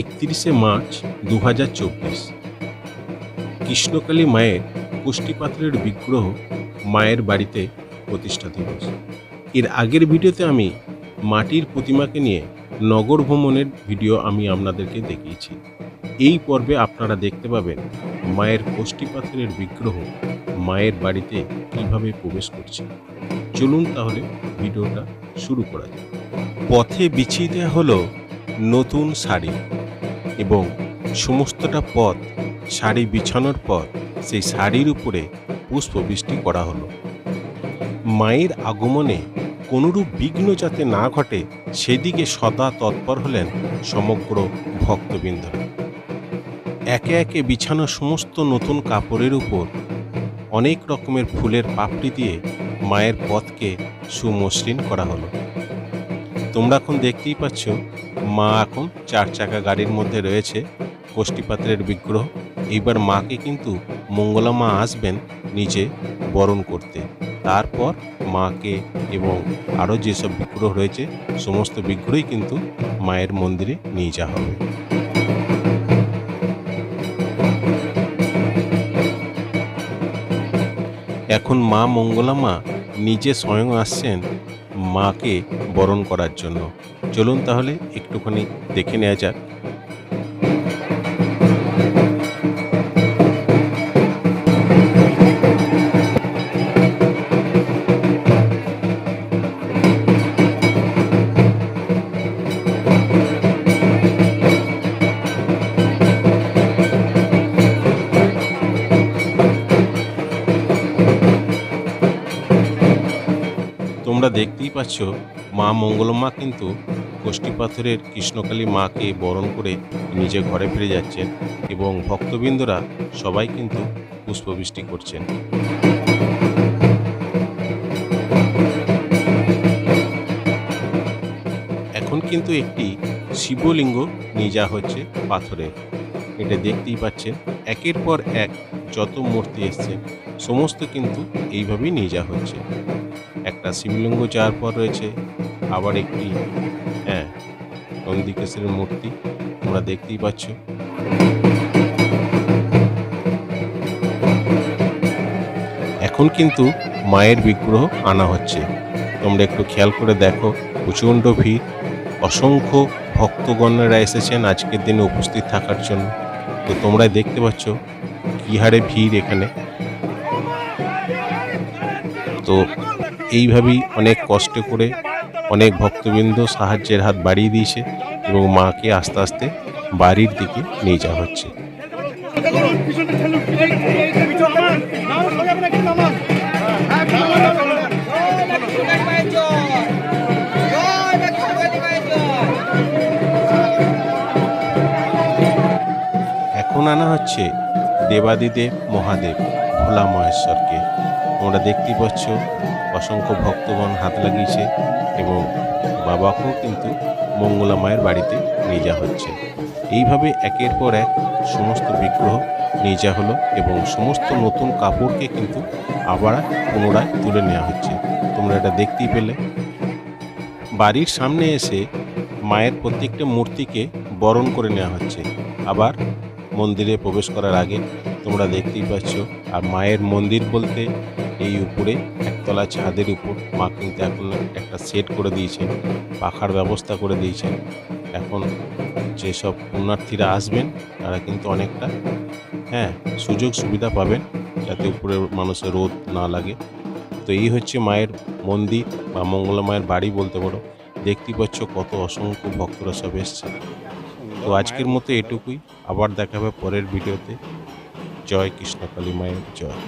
একত্রিশে মার্চ দু হাজার চব্বিশ। কৃষ্ণকালী মায়ের পুষ্টিপাত্রের বিগ্রহ মায়ের বাড়িতে প্রতিষ্ঠা দিবস। এর আগের ভিডিওতে আমি মাটির প্রতিমাকে নিয়ে নগর ভ্রমণের ভিডিও আমি আপনাদেরকে দেখিয়েছি। এই পর্বে আপনারা দেখতে পাবেন মায়ের পুষ্টিপাত্রের বিগ্রহ মায়ের বাড়িতে কীভাবে প্রবেশ করছে। চলুন তাহলে ভিডিওটা শুরু করা যাক। পথে বিছিয়ে দেওয়া হলো নতুন শাড়ি। এবং সমস্তটা পথ শাড়ি বিছানোর পর সেই শাড়ির উপরে পুষ্পবৃষ্টি করা হলো। মায়ের আগমনে কোনরূপ বিঘ্ন যাতে না ঘটে, সেদিকে সদা তৎপর হলেন সমগ্র ভক্তবৃন্দ। একে একে বিছানো সমস্ত নতুন কাপড়ের উপর অনেক রকমের ফুলের পাপড়ি দিয়ে মায়ের পথকে সুমসৃণ করা হলো। তোমরা এখন দেখতেই পাচ্ছ, মা এখন চার চাকা গাড়ির মধ্যে রয়েছে, কোষ্ঠীপাত্রের বিগ্রহ। এইবার মাকে কিন্তু মঙ্গলা মা আসবেন নিজে বরণ করতে। তারপর মাকে এবং আরও যেসব বিগ্রহ রয়েছে, সমস্ত বিগ্রহই কিন্তু মায়ের মন্দিরে নিয়ে যাওয়া হবে। এখন মা মঙ্গলা মা নিজে স্বয়ং আসছেন মাকে বরণ করার জন্য। চলুন তাহলে একটুখানি দেখে নেওয়া যাক। তোমরা দেখতেই পাচ্ছ, মা মঙ্গলমা কিন্তু কোষ্ঠীপাথরের কৃষ্ণকালী মাকে বরণ করে নিজে ঘরে ফিরে যাচ্ছেন এবং ভক্তবৃন্দরা সবাই কিন্তু পুষ্পবৃষ্টি করছেন। এখন কিন্তু একটি শিবলিঙ্গ নিয়ে যাওয়া হচ্ছে পাথরের এটা দেখতেই পাচ্ছেন, একের পর এক যত মূর্তি এসছে, সমস্ত কিন্তু এইভাবেই নিয়ে যাওয়া হচ্ছে। একটা শিবলিঙ্গ যাওয়ার পর রয়েছে, আবার একটি হ্যাঁ নন্দিকেশ্বরের মূর্তি, তোমরা দেখতেই পাচ্ছ। এখন কিন্তু মায়ের বিগ্রহ আনা হচ্ছে। তোমরা একটু খেয়াল করে দেখো, প্রচণ্ড ভিড়, অসংখ্য ভক্তগণরা এসেছেন আজকের দিনে উপস্থিত থাকার জন্য। তো তোমরা দেখতে পাচ্ছ কি হারে ভিড় এখানে। তো এইভাবেই অনেক কষ্ট করে অনেক ভক্তবৃন্দ সাহায্যের হাত বাড়িয়ে দিয়েছে এবং মাকে আস্তে আস্তে বাড়ির দিকে নিয়ে যাওয়া হচ্ছে। আনা হচ্ছে? দেবাদিদেব, মহাদেব, ভোলা মহেশ্বরকে। তোমরা দেখতেই পাচ্ছ, অসংখ্য ভক্তগণ হাত লাগিয়েছে এবং বাবাকেও কিন্তু মঙ্গলা মায়ের বাড়িতে নিয়ে যাওয়া হচ্ছে। এইভাবে একের পর এক সমস্ত বিগ্রহ নিয়ে যাওয়া হলো এবং সমস্ত নতুন কাপড়কে কিন্তু আবার পুনরায় তুলে নেওয়া হচ্ছে। তোমরা এটা দেখতেই পেলে। বাড়ির সামনে এসে মায়ের প্রত্যেকটা মূর্তিকে বরণ করে নেওয়া হচ্ছে। আবার মন্দিরে প্রবেশ করার আগে তোমরা দেখতেই পাচ্ছ, আর মায়ের মন্দির বলতে এই উপরে একতলা ছাদের উপর মা কিন্তু এখন একটা সেট করে দিয়েছেন, পাখার ব্যবস্থা করে দিয়েছেন। এখন যেসব পুণ্যার্থীরা আসবেন, তারা কিন্তু অনেকটা হ্যাঁ সুযোগ সুবিধা পাবেন যাতে উপরে মানুষের রোদ না লাগে। তো এই হচ্ছে মায়ের মন্দির বা মঙ্গলা মায়ের বাড়ি বলতে পারো। দেখতেই পাচ্ছ কত অসংখ্য ভক্তরা সব এসছে তো আজকের মতো এটুকুই। আবার দেখাবে পরের ভিডিওতে। জয় কৃষ্ণকালী মায়ের জয়।